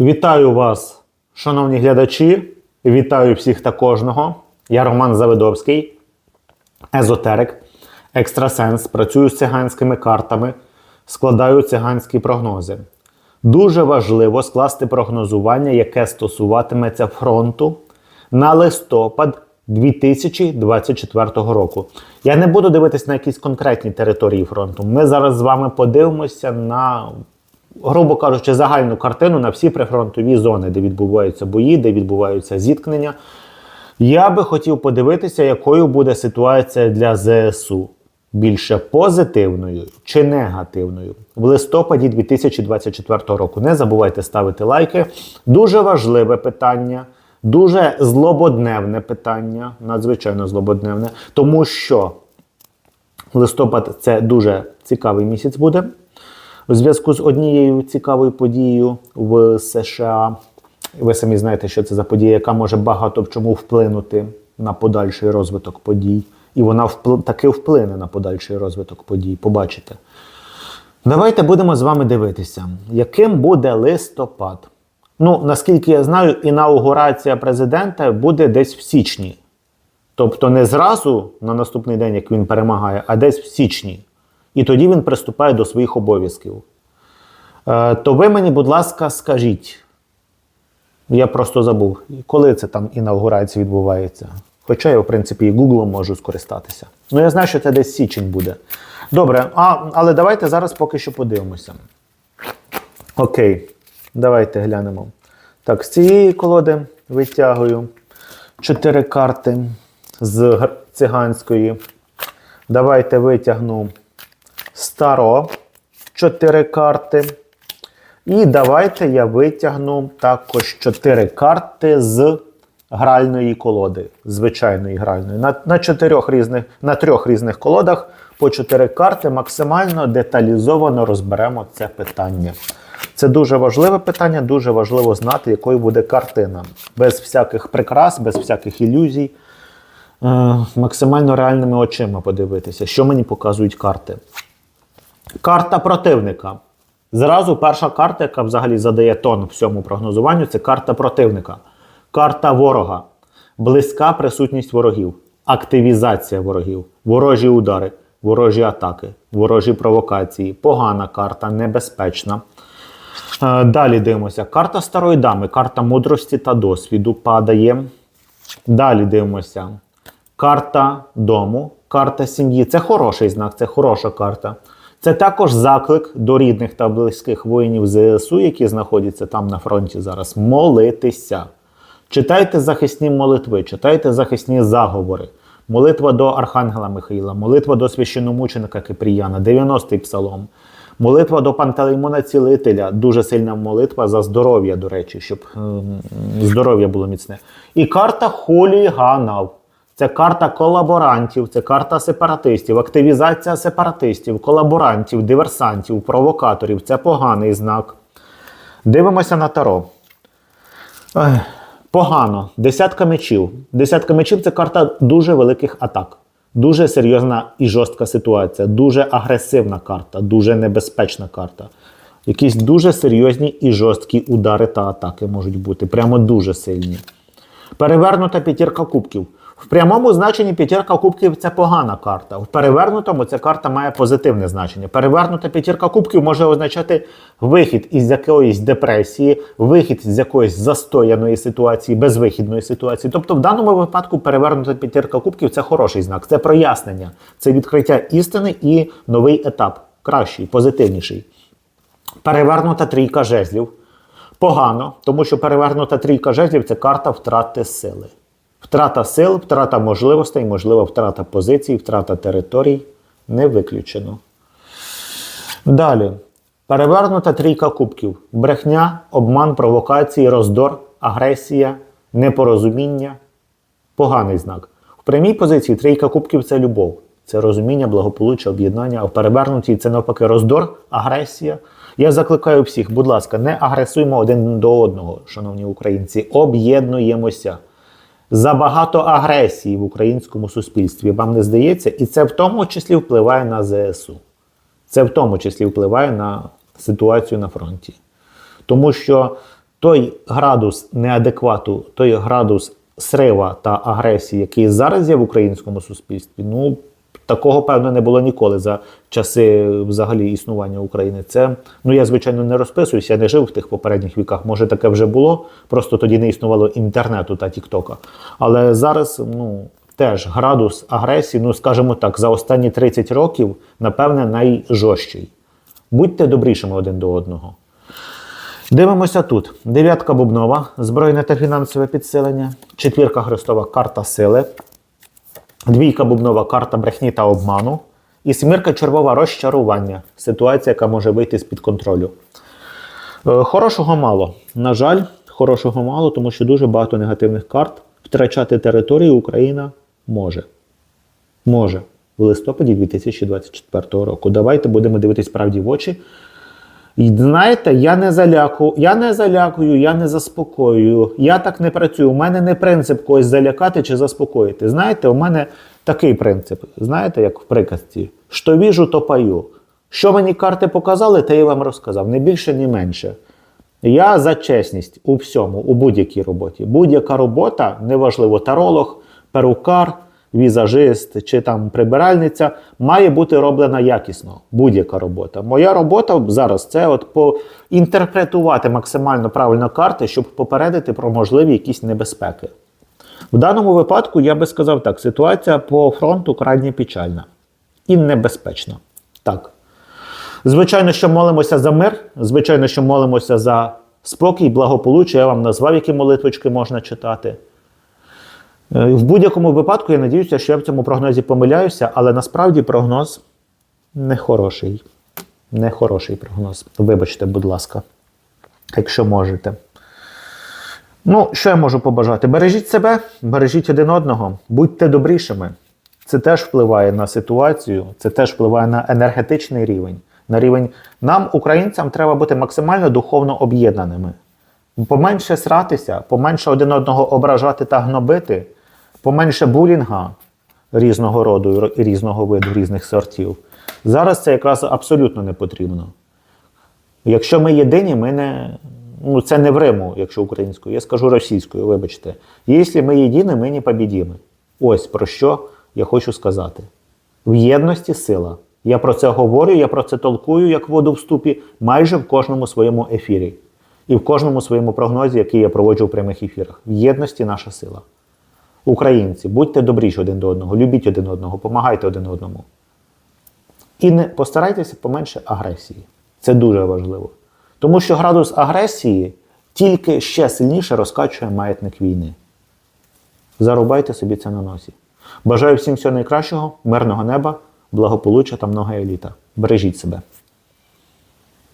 Вітаю вас, шановні глядачі. Вітаю всіх та кожного. Я Роман Завидовський, езотерик, екстрасенс. Працюю з циганськими картами, складаю циганські прогнози. Дуже важливо скласти прогнозування, яке стосуватиметься фронту на листопад 2024 року. Я не буду дивитись на якісь конкретні території фронту. Ми зараз з вами подивимося на, грубо кажучи, загальну картину на всі прифронтові зони, де відбуваються бої, де відбуваються зіткнення. Я би хотів подивитися, якою буде ситуація для ЗСУ. Більше позитивною чи негативною в листопаді 2024 року. Не забувайте ставити лайки. Дуже важливе питання, дуже злободневне питання, надзвичайно злободневне, тому що листопад це дуже цікавий місяць буде. У зв'язку з однією цікавою подією в США. Ви самі знаєте, що це за подія, яка може багато в чому вплинути на подальший розвиток подій. І вона впл... таки вплине на подальший розвиток подій. Побачите. Давайте будемо з вами дивитися, яким буде листопад. Ну, наскільки я знаю, інаугурація президента буде десь в січні. Тобто не зразу на наступний день, як він перемагає, а десь в січні. І тоді він приступає до своїх обов'язків. Е, то ви мені, будь ласка, скажіть. Я просто забув, коли це там інаугурація відбувається. Хоча я, в принципі, і Google можу скористатися. Ну, я знаю, що це десь січень буде. Добре, а, але давайте зараз поки що подивимося. Окей, давайте глянемо. Так, з цієї колоди витягую чотири карти з циганської. Давайте витягну старо чотири карти. І давайте я витягну також 4 карти з гральної колоди, звичайної гральної. На, на, чотирьох різних, на трьох різних колодах по 4 карти максимально деталізовано розберемо це питання. Це дуже важливе питання, дуже важливо знати, якою буде картина. Без всяких прикрас, без всяких ілюзій. Е, максимально реальними очима подивитися, що мені показують карти. Карта противника. Зразу перша карта, яка взагалі задає тон всьому прогнозуванню, це карта противника. Карта ворога. Близька присутність ворогів, активізація ворогів, ворожі удари, ворожі атаки, ворожі провокації. Погана карта, небезпечна. Е, Далі дивимося. Карта старої дами, карта мудрості та досвіду падає. Далі дивимося. Карта дому, карта сім'ї. Це хороший знак, це хороша карта. Це також заклик до рідних та близьких воїнів ЗСУ, які знаходяться там на фронті зараз, молитися. Читайте захисні молитви, читайте захисні заговори. Молитва до Архангела Михаїла, молитва до священомученика Кипріяна, 90-й псалом. Молитва до Пантелеймона Цілителя, дуже сильна молитва за здоров'я, до речі, щоб ем, здоров'я було міцне. І карта хуліганів. Це карта колаборантів, це карта сепаратистів, активізація сепаратистів, колаборантів, диверсантів, провокаторів. Це поганий знак. Дивимося на таро. Ех, Погано. Десятка мечів. Десятка мечів це карта дуже великих атак. Дуже серйозна і жорстка ситуація, дуже агресивна карта, дуже небезпечна карта. Якісь дуже серйозні і жорсткі удари та атаки можуть бути. Прямо дуже сильні. Перевернута п'ятірка кубків. В прямому значенні п'ятірка кубків це погана карта. В перевернутому ця карта має позитивне значення. Перевернута п'ятірка кубків може означати вихід із якоїсь депресії, вихід з якоїсь застояної ситуації, безвихідної ситуації. Тобто, в даному випадку перевернута п'ятірка кубків це хороший знак, це прояснення, це відкриття істини і новий етап, кращий, позитивніший. Перевернута трійка жезлів. Погано, тому що перевернута трійка жезлів це карта втрати сили. Втрата сил, втрата можливостей, можливо, втрата позицій, втрата територій не виключено. Далі. Перевернута трійка кубків. Брехня, обман, провокації, роздор, агресія, непорозуміння. Поганий знак. В прямій позиції трійка кубків це любов. Це розуміння, благополуччя, об'єднання, а в перевернутій це навпаки роздор, агресія. Я закликаю всіх, будь ласка, не агресуємо один до одного, шановні українці. Об'єднуємося. Забагато агресії в українському суспільстві. Вам не здається? І це в тому числі впливає на ЗСУ. Це в тому числі впливає на ситуацію на фронті. Тому що той градус неадеквату, той градус срива та агресії, який зараз є в українському суспільстві, ну такого певно не було ніколи за часи взагалі існування України. Це ну я звичайно не розписуюся, я не жив в тих попередніх віках. Може, таке вже було, просто тоді не існувало інтернету та Тіктока. Але зараз, ну. Теж градус агресії, ну скажімо так, за останні 30 років, напевне, найжорщий. Будьте добрішими один до одного. Дивимося тут. Дев'ятка бубнова, збройне та фінансове підсилення. Четвірка хрестова карта сили. Двійка бубнова карта брехні та обману. І семірка червова розчарування. Ситуація, яка може вийти з-під контролю. Е, Хорошого мало. На жаль, хорошого мало, тому що дуже багато негативних карт. Втрачати територію Україна може. Може. В листопаді 2024 року. Давайте будемо дивитись правді в очі. І знаєте, я не залякую, я не залякую, я не заспокоюю. Я так не працюю. У мене не принцип когось залякати чи заспокоїти. Знаєте, у мене такий принцип. Знаєте, як в приказці: що віжу, то паю. Що мені карти показали, те я вам розказав. Не більше, ні менше. Я за чесність у всьому, у будь-якій роботі. Будь-яка робота, неважливо, таролог, перукар, візажист чи там прибиральниця, має бути роблена якісно. Будь-яка робота. Моя робота зараз це от поінтерпретувати максимально правильно карти, щоб попередити про можливі якісь небезпеки. В даному випадку я би сказав так: ситуація по фронту крайне печальна і небезпечна. Так. Звичайно, що молимося за мир, звичайно, що молимося за спокій, благополуччя. Я вам назвав, які молитвочки можна читати. Е, В будь-якому випадку я надіюся, що я в цьому прогнозі помиляюся, але насправді прогноз нехороший. Нехороший прогноз. Вибачте, будь ласка, якщо можете. Ну, що я можу побажати? Бережіть себе, бережіть один одного, будьте добрішими. Це теж впливає на ситуацію, це теж впливає на енергетичний рівень. На рівень нам, українцям, треба бути максимально духовно об'єднаними. Поменше сратися, поменше один одного ображати та гнобити, поменше булінга різного роду і різного виду, різних сортів. Зараз це якраз абсолютно не потрібно. Якщо ми єдині, ми не. Ну, це не в Риму, якщо українською, я скажу російською, вибачте. Якщо ми єдині, ми не побідімо. Ось про що я хочу сказати. В єдності сила. Я про це говорю, я про це толкую, як воду в ступі, майже в кожному своєму ефірі. І в кожному своєму прогнозі, який я проводжу в прямих ефірах. В єдності наша сила. Українці, будьте добріші один до одного, любіть один одного, помагайте один одному. І не постарайтеся поменше агресії. Це дуже важливо. Тому що градус агресії тільки ще сильніше розкачує маятник війни. Зарубайте собі це на носі. Бажаю всім всього найкращого, мирного неба, благополуччя та много еліта. Бережіть себе.